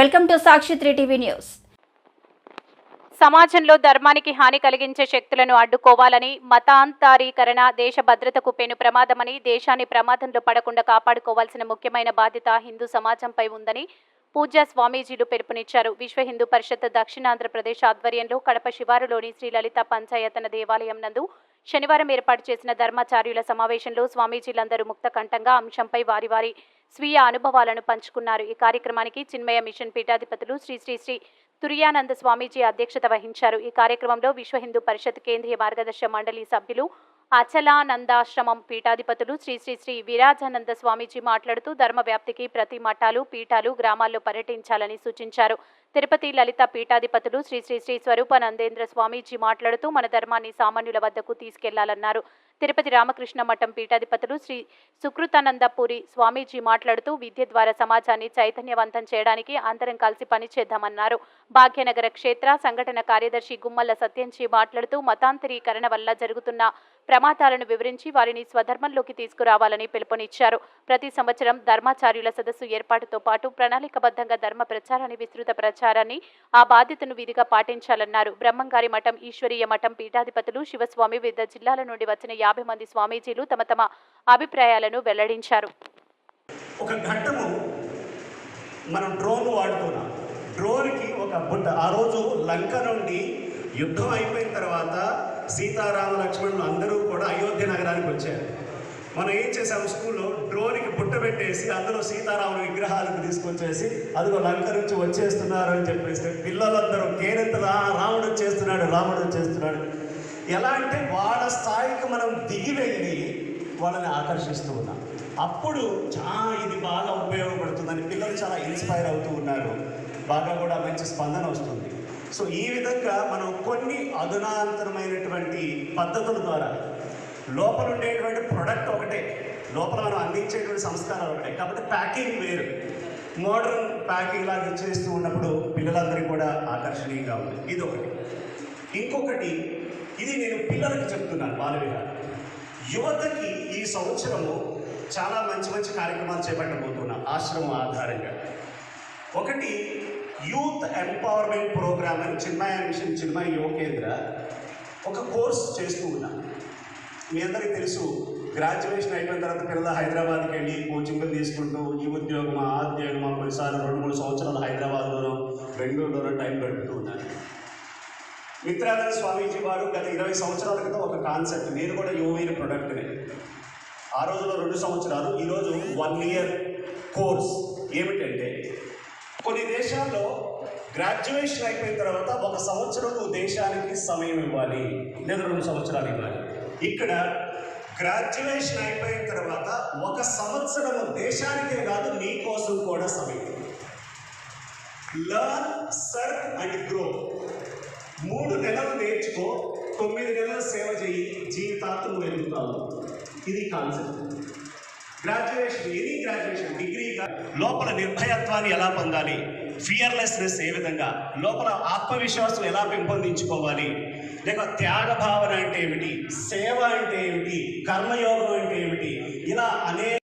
Welcome to Sakshi three TV news. సమాజంలో ధర్మానికి హాని కలిగించే శక్తులను అడ్డుకోవాలని మతాంతరీకరణ దేశ భద్రతకు పెను ప్రమాదమని దేశాన్ని ప్రమాదంలో పడకుండా కాపాడుకోవాల్సిన ముఖ్యమైన బాధ్యత హిందూ సమాజంపై ఉందని పూజా స్వామీజీలు పిలుపునిచ్చారు. విశ్వ హిందూ పరిషత్ దక్షిణాంధ్రప్రదేశ్ ఆధ్వర్యంలో కడప శివారులోని శ్రీ లలిత పంచాయతన దేవాలయం నందు శనివారం ఏర్పాటు చేసిన ధర్మాచార్యుల సమావేశంలో స్వామీజీలందరూ ముక్తకంఠంగా అంశంపై వారి వారి స్వీయ అనుభవాలను పంచుకున్నారు. ఈ కార్యక్రమానికి చిన్మయ మిషన్ పీఠాధిపతులు శ్రీ శ్రీ శ్రీ తురియానంద స్వామీజీ అధ్యక్షత వహించారు. ఈ కార్యక్రమంలో విశ్వ హిందూ పరిషత్ కేంద్రీయ మార్గదర్శక మండలి సభ్యులు అచలానందాశ్రమం పీఠాధిపతులు శ్రీ శ్రీ శ్రీ విరాజానంద స్వామీజీ మాట్లాడుతూ ధర్మ వ్యాప్తికి ప్రతి మఠాలు పీఠాలు గ్రామాల్లో పర్యటించాలని సూచించారు. తిరుపతి లలిత పీఠాధిపతులు శ్రీ శ్రీ శ్రీ స్వరూపానందేంద్ర స్వామీజీ మాట్లాడుతూ మన ధర్మాన్ని సామాన్యుల వద్దకు తీసుకెళ్ళాలన్నారు. తిరుపతి రామకృష్ణ మఠం పీఠాధిపతులు శ్రీ సుకృతానందపురి స్వామీజీ మాట్లాడుతూ విద్య ద్వారా సమాజాన్ని చైతన్యవంతం చేయడానికి అందరం కలిసి పనిచేద్దామన్నారు. భాగ్యనగర క్షేత్ర సంఘటన కార్యదర్శి గుమ్మల్ల సత్యంజీ మాట్లాడుతూ మతాంతరీకరణ వల్ల జరుగుతున్న ప్రమాదాలను వివరించి వారిని స్వధర్మంలోకి తీసుకురావాలని పిలుపునిచ్చారు. ప్రతి సంవత్సరం ధర్మాచార్యుల సదస్సు ఏర్పాటుతో పాటు ప్రణాళికబద్ధంగా ధర్మ ప్రచారాన్ని విస్తృత ప్రచారాన్ని ఆ బాధ్యతను విధిగా పాటించాలన్నారు. బ్రహ్మంగారి మఠం ఈశ్వరీయ మఠం పీఠాధిపతులు శివస్వామి వివిధ జిల్లాల నుండి వచ్చిన యాభై మంది స్వామీజీలు తమ తమ అభిప్రాయాలను వెల్లడించారు. ఒక ఘట్టము మనం డ్రోన్ వాడుతున్నాం. డ్రోన్కి ఒక బుట్ట. ఆ రోజు లంక నుండి యుద్ధం అయిపోయిన తర్వాత సీతారామ లక్ష్మణులు అందరూ కూడా అయోధ్య నగరానికి వచ్చారు. మనం ఏం చేసాం స్కూల్లో డ్రోన్కి బుట్ట పెట్టేసి అందులో సీతారాముల విగ్రహాలకు తీసుకొచ్చేసి అదిగో లంక నుంచి వచ్చేస్తున్నారు అని చెప్పేసి పిల్లలందరూ కేరెత్తలా రాముడు వచ్చేస్తున్నాడు రాముడు వచ్చేస్తున్నాడు ఎలా అంటే వాళ్ళ స్థాయికి మనం దిగి వెళ్ళి వాళ్ళని ఆకర్షిస్తూ ఉన్నాం. అప్పుడు చాలా ఇది బాగా ఉపయోగపడుతుందని పిల్లలు చాలా ఇన్స్పైర్ అవుతూ ఉన్నారు. బాగా కూడా మంచి స్పందన వస్తుంది. సో ఈ విధంగా మనం కొన్ని అధునాంతరమైనటువంటి పద్ధతుల ద్వారా లోపల ఉండేటువంటి ప్రొడక్ట్ ఒకటే లోపల మనం అందించేటువంటి సంస్కారాలు ఒకటే. కాబట్టి ప్యాకింగ్ వేరు. మోడర్న్ ప్యాకింగ్ లాగా చేస్తూ ఉన్నప్పుడు పిల్లలందరికీ కూడా ఆకర్షణీయంగా ఉంది. ఇది ఒకటి ఇంకొకటి ఇది నేను పిల్లలకు చెప్తున్నాను బాలవిహార్. యువతకి ఈ సంవత్సరము చాలా మంచి మంచి కార్యక్రమాలు చేపట్టబోతున్నాం ఆశ్రమం ఆధారంగా. ఒకటి యూత్ ఎంపవర్మెంట్ ప్రోగ్రామ్ అని చిన్మయ మిషన్ చిన్మయ యువ కేంద్ర ఒక కోర్స్ చేస్తూ ఉన్నాం మీ అందరికీ తెలుసు గ్రాడ్యుయేషన్ అయిపోయిన తర్వాత పిల్లలు హైదరాబాద్కి వెళ్ళి కోచింగ్లు తీసుకుంటూ ఈ ఉద్యోగమా ఆ ఉద్యోగమా కొన్నిసార్లు రెండు మూడు సంవత్సరాలు హైదరాబాద్లోనో బెంగళూరులోనో టైం గడుపుతూ ఉన్నారు. మిత్రానంద స్వామీజీ వారు గత ఇరవై సంవత్సరాల క్రితం ఒక కాన్సెప్ట్ నేను కూడా యువమైన ప్రొడక్ట్ని ఆ రోజులో రెండు సంవత్సరాలు ఈరోజు వన్ ఇయర్ కోర్స్ ఏమిటంటే కొన్ని దేశాల్లో గ్రాడ్యుయేషన్ అయిపోయిన తర్వాత ఒక సంవత్సరం నువ్వు దేశానికి సమయం ఇవ్వాలి. లేదా రెండు సంవత్సరాలు ఇవ్వాలి. ఇక్కడ గ్రాడ్యుయేషన్ అయిపోయిన తర్వాత ఒక సంవత్సరం దేశానికే కాదు నీ కోసం కూడా సమయం. లర్న్ సర్వ్ అండ్ గ్రో మూడు నెలలు నేర్చుకో తొమ్మిది నెలలు సేవ చేయి జీవితాంతం ఎదుగుతావు ఇది concept graduation any graduation degree లోపల నిర్భయత్వాన్ని ఎలా పొందాలి? ఫియర్లెస్నెస్ ఏ విధంగా? లోపల ఆత్మవిశ్వాసం ఎలా పెంపొందించుకోవాలి? లేక త్యాగ భావన అంటే ఏమిటి? సేవ అంటే ఏమిటి? కర్మయోగం అంటే ఏమిటి? ఇలా అనేక